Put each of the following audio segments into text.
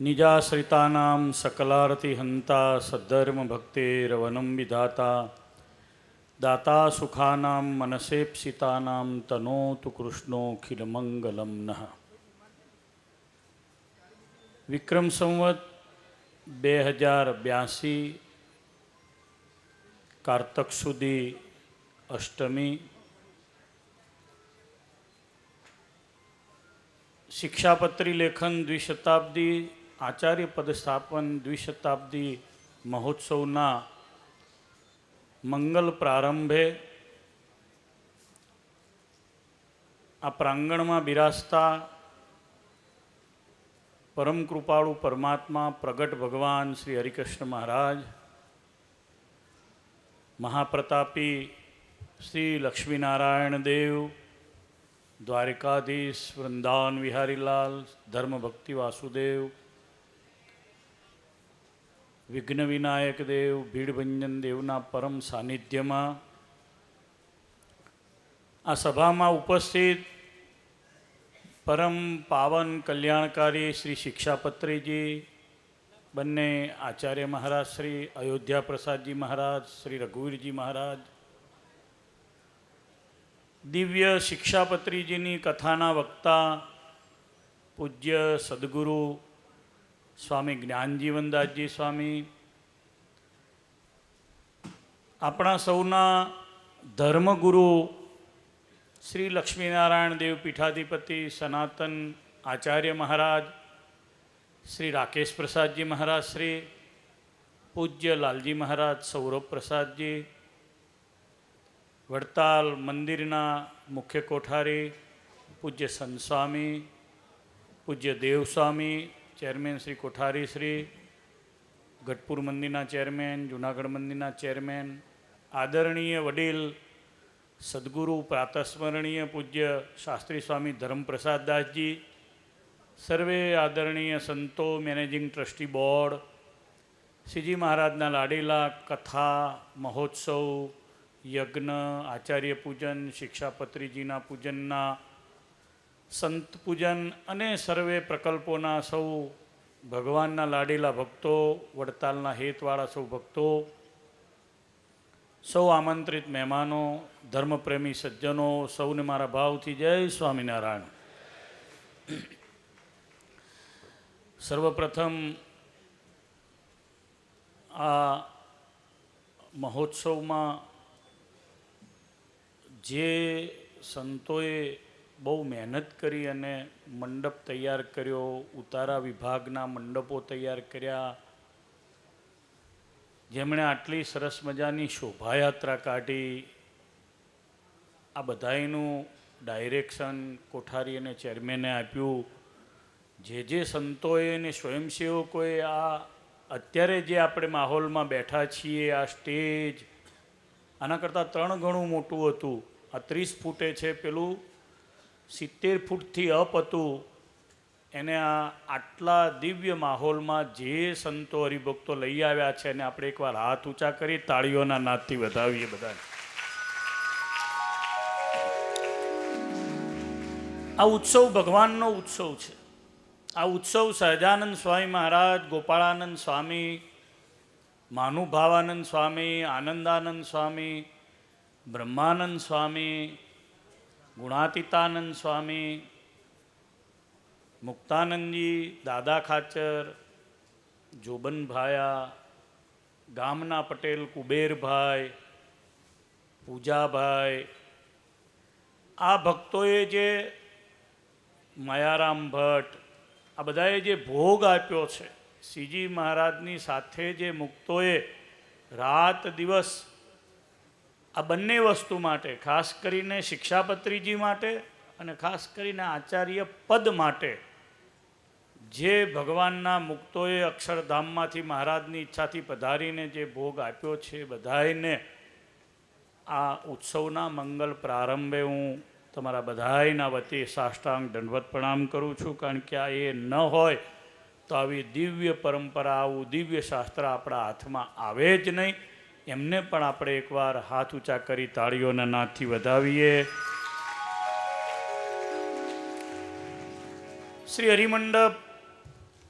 નિજાશ્રિતાનાં સદ્ધર્મ ભક્તેરવનમ વિધાતા દાતા સુખાનાં મનસેપ્સિતાનાં તનોતુ કૃષ્ણોખિલમંગલમ નઃ વિક્રમ સંવત બે હજાર બ્યાસી કારતક સુધી અષ્ટમી શિક્ષાપત્રી લેખન દ્વિશતાબ્દી આચાર્ય પદસ્થાપન દ્વિશતાબ્દી મહોત્સવના મંગલ પ્રારંભે આ પ્રાંગણમાં બિરાજતા પરમ કૃપાળુ પરમાત્મા પ્રગટ ભગવાન શ્રી હરિકૃષ્ણ મહારાજ, મહાપ્રતાપી શ્રી લક્ષ્મીનારાયણ દેવ, દ્વારિકાધીશ વૃંદાવન વિહારીલાલ ધર્મ ભક્તિ વાસુદેવ વિઘ્ન વિનાયક દેવ, ભીડભંજન દેવના પરમ સાનિધ્યમાં આ સભામાં ઉપસ્થિત પરમ પાવન કલ્યાણકારી શ્રી શિક્ષાપત્રીજી, બંને આચાર્ય મહારાજ, શ્રી અયોધ્યા પ્રસાદજી મહારાજ, શ્રી રઘુવીરજી મહારાજ, દિવ્ય શિક્ષાપત્રીજીની કથાના વક્તા, પૂજ્ય સદગુરુ સ્વામી જ્ઞાનજીવનદાસજી સ્વામી, આપણા સૌના ધર્મગુરુ શ્રી લક્ષ્મીનારાયણ દેવ પીઠાધિપતિ સનાતન આચાર્ય મહારાજ, શ્રી રાકેશ પ્રસાદજી મહારાજ શ્રી, પૂજ્ય લાલજી મહારાજ સૌરભ પ્રસાદજી, વડતાલ મંદિરના મુખ્ય કોઠારી, પૂજ્ય સંસ્વામી પૂજ્ય દેવસ્વામી ચેરમેન શ્રી કોઠારી શ્રી, ગઢપુર મંદિરના ચેરમેન, જુનાગઢ મંદિરના ચેરમેન, આદરણીય વડીલ, સદગુરુ પ્રાતસ્મરણીય પૂજ્ય શાસ્ત્રી સ્વામી ધર્મપ્રસાદ દાસજી, સર્વે આદરણીય સંતો, મેનેજિંગ ટ્રસ્ટી બોર્ડ, શ્રીજી મહારાજના લાડીલા, કથા, મહોત્સવ, યજ્ઞ, આચાર્ય પૂજન, શિક્ષાપત્રીજીના પૂજનના સંત પૂજન અને સર્વે પ્રકલ્પોના સૌ ભગવાનના લાડેલા ભક્તો, વડતાલના હેતવાળા સૌ ભક્તો, સૌ આમંત્રિત મહેમાનો, ધર્મપ્રેમી સજ્જનો, સૌને મારા ભાવથી જય સ્વામિનારાયણ. સર્વપ્રથમ આ મહોત્સવમાં જે સંતોએ બહુ મહેનત કરી અને મંડપ તૈયાર કર્યો, ઉતારા વિભાગના મંડપો તૈયાર કર્યા. જેમણે આટલી સરસ મજાની શોભાયાત્રા કાઢી. આ બધાયનું ડાયરેક્શન કોઠારી અને ચેરમેને આપ્યું. જે જે સંતોએ અને સ્વયંસેવકોએ આ અત્યારે જે આપણે માહોલમાં બેઠા છીએ, આ સ્ટેજ, આના કરતાં ત્રણ ગણું મોટું હતું. આ ત્રીસ ફૂટે છે પેલું. સિત્તેર ફૂટથી અપ હતું. એને આ આટલા દિવ્ય માહોલમાં જે સંતો હરિભક્તો લઈ આવ્યા છે એને આપણે એકવાર હાથ ઊંચા કરી તાળીઓના નાદથી વધાવીએ બધાને. આ ઉત્સવ ભગવાનનો ઉત્સવ છે. આ ઉત્સવ સહજાનંદ સ્વામી મહારાજ, ગોપાળાનંદ સ્વામી, માનુભાવાનંદ સ્વામી, આનંદાનંદ સ્વામી, બ્રહ્માનંદ સ્વામી ગુણાતીતાનંદ સ્વામી, મુક્તાનંદજી, દાદા ખાચર, જોબનભાયા, ગામના પટેલ, કુબેરભાઈ, પૂજાભાઈ, આ ભક્તોએ જે માયારામ ભટ્ટ, આ બધાએ જે ભોગ આપ્યો છે, શ્રીજી મહારાજની સાથે જે મુક્તોએ રાત દિવસ આ બંને વસ્તુ માટે, ખાસ કરીને શિક્ષાપત્રીજી માટે અને ખાસ કરીને આચાર્ય પદ માટે, જે ભગવાનના મુક્તોએ અક્ષરધામમાંથી મહારાજની ઈચ્છાથી પધારીને જે ભોગ આપ્યો છે બધાયને, આ ઉત્સવના મંગલ પ્રારંભે હું તમારા બધાયના વતી સાષ્ટાંગ દંડવત પ્રણામ કરું છું, કારણ કે આ એ ન હોય તો આવી દિવ્ય પરંપરા, આવું દિવ્ય શાસ્ત્ર આપણા હાથમાં આવે જ નહીં. એમને પણ આપણે એકવાર હાથ ઊંચા કરી તાળીઓના નાથથી વધાવીએ. શ્રી હરિમંડપ,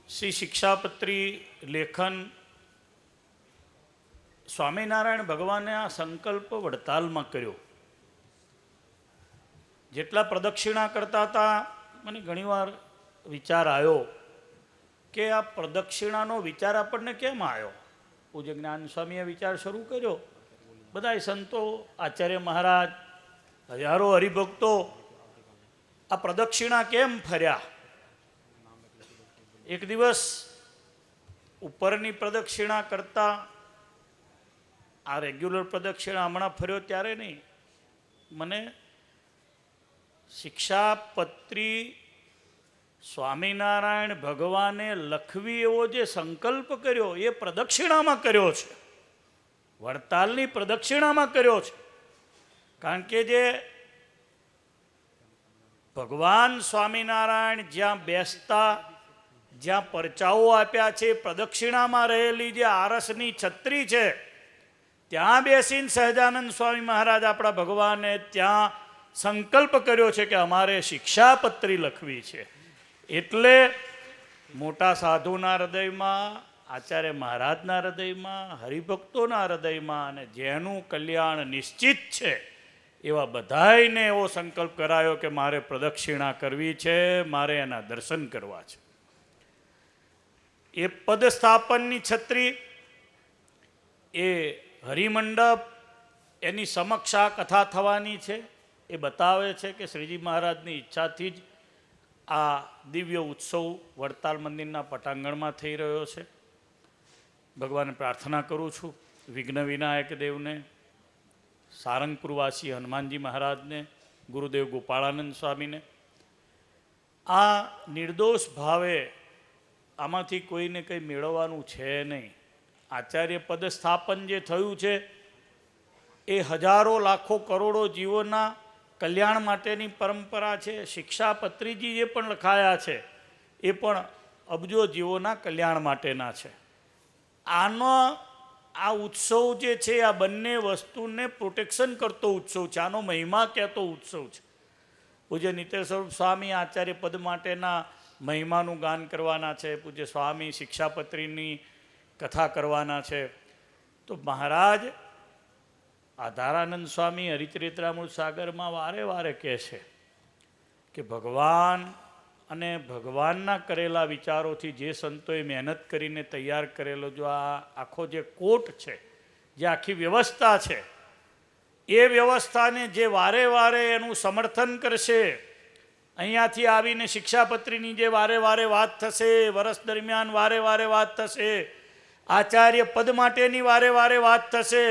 શ્રી શિક્ષાપત્રી, લેખન, સ્વામિનારાયણ ભગવાને આ સંકલ્પ વડતાલમાં કર્યો. જેટલા પ્રદક્ષિણા કરતા હતા, મને ઘણીવાર વિચાર આવ્યો કે આ પ્રદક્ષિણાનો વિચાર આપણને કેમ આવ્યો? પૂજ્ય જ્ઞાન સ્વામીએ વિચાર શરૂ કર્યો. બધાય સંતો, આચાર્ય મહારાજ, હજારો હરિભક્તો આ પ્રદક્ષિણા કેમ ફર્યા? એક દિવસ ઉપરની પ્રદક્ષિણા કરતા, આ રેગ્યુલર પ્રદક્ષિણા હમણાં ફર્યો ત્યારે નહીં. મને શિક્ષાપત્રી સ્વામિનારાયણ ભગવાને લખવી એવો જે સંકલ્પ કર્યો, એ પ્રદક્ષિણામાં કર્યો છે. વડતાલની પ્રદક્ષિણામાં કર્યો છે. કારણ કે જે ભગવાન સ્વામિનારાયણ જ્યાં બેસતા, જ્યાં પરચાઓ આપ્યા છે, પ્રદક્ષિણામાં રહેલી જે આરસની છત્રી છે, ત્યાં બેસીને સહજાનંદ સ્વામી મહારાજ આપણા ભગવાને ત્યાં સંકલ્પ કર્યો છે કે અમારે શિક્ષાપત્રી લખવી છે. એટલે મોટા સાધુના હૃદયમાં, આચાર્ય મહારાજના હૃદયમાં, હરિભક્તોના હૃદયમાં અને જેનું કલ્યાણ નિશ્ચિત છે, એવા બધાને એવો સંકલ્પ કરાયો કે મારે પ્રદક્ષિણા કરવી છે, મારે એના દર્શન કરવા છે. એ પદસ્થાપનની છત્રી, એ હરિમંડપ, એની સમક્ષ આ કથા થવાની છે, એ બતાવે છે કે શ્રીજી મહારાજની ઈચ્છાથી જ આ દિવ્ય ઉત્સવ વડતાલ મંદિરના પટાંગણમાં થઈ રહ્યો છે. ભગવાનને પ્રાર્થના કરું છું વિઘ્ન વિનાયક દેવને, સારંગપુરવાસી હનુમાનજી મહારાજને, ગુરુદેવ ગોપાળાનંદ સ્વામીને. આ નિર્દોષ ભાવે આમાંથી કોઈને કંઈ મેળવવાનું છે નહીં. આચાર્ય પદ સ્થાપન જે થયું છે, એ હજારો લાખો કરોડો જીવોના કલ્યાણ માટેની પરંપરા છે શિક્ષાપત્રીજી જે પણ લખાયા છે, એ પણ અબજો જીવોના કલ્યાણ માટેના છે. આનો આ ઉત્સવ જે છે, આ બંને વસ્તુને પ્રોટેક્શન કરતો ઉત્સવ છે, આનો મહિમા કહેતો ઉત્સવ છે. પૂજ્ય નિત્ય સ્વરૂપ સ્વામી આચાર્ય પદ માટેના મહિમાનું ગાન કરવાના છે, પૂજ્ય સ્વામી શિક્ષાપત્રીની કથા કરવાના છે. તો મહારાજ આધારાનંદ સ્વામી હરિચરિત્રામૃત સાગરમાં વારે વારે કહે છે કે ભગવાન અને ભગવાનના કરેલા વિચારોથી જે સંતોએ મહેનત કરીને તૈયાર કરેલો જો આ આખો જે કોટ છે, જે આખી વ્યવસ્થા છે, એ વ્યવસ્થાને જે વારે વારે એનું સમર્થન કરશે, અહીંયાથી આવીને શિક્ષાપત્રીની જે વારે વારે વાત થશે વર્ષ દરમિયાન વારે વારે વાત થશે, આચાર્ય પદ માટેની વારે વારે વાત થશે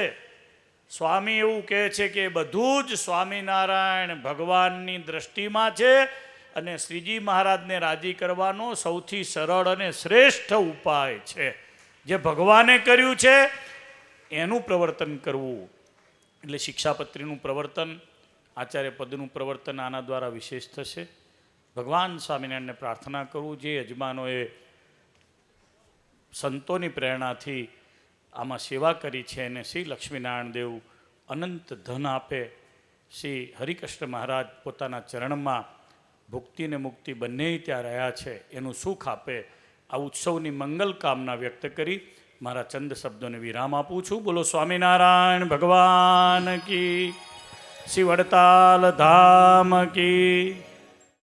સ્વામી એવું કહે છે કે બધું જ સ્વામિનારાયણ ભગવાનની દ્રષ્ટિમાં છે અને શ્રીજી મહારાજને રાજી કરવાનો સૌથી સરળ અને શ્રેષ્ઠ ઉપાય છે. જે ભગવાને કર્યું છે, એનું પ્રવર્તન કરવું. એટલે શિક્ષાપત્રીનું પ્રવર્તન, આચાર્ય પદનું પ્રવર્તન આના દ્વારા વિશેષ થશે. ભગવાન સ્વામિનારાયણને પ્રાર્થના કરું, જે યજમાનોએ સંતોની પ્રેરણાથી આમાં સેવા કરી છે અને શ્રી લક્ષ્મીનારાયણ દેવ અનંત ધન આપે શ્રી હરિકૃષ્ણ મહારાજ પોતાના ચરણમાં ભુક્તિ ને મુક્તિ બંને ત્યાં રહ્યા છે, એનું સુખ આપે. આ ઉત્સવની મંગલ કામના વ્યક્ત કરી મારા ચંદ શબ્દોને વિરામ આપું છું. બોલો સ્વામિનારાયણ, ભગવાન કી. શ્રી વડતાલ ધામ કી.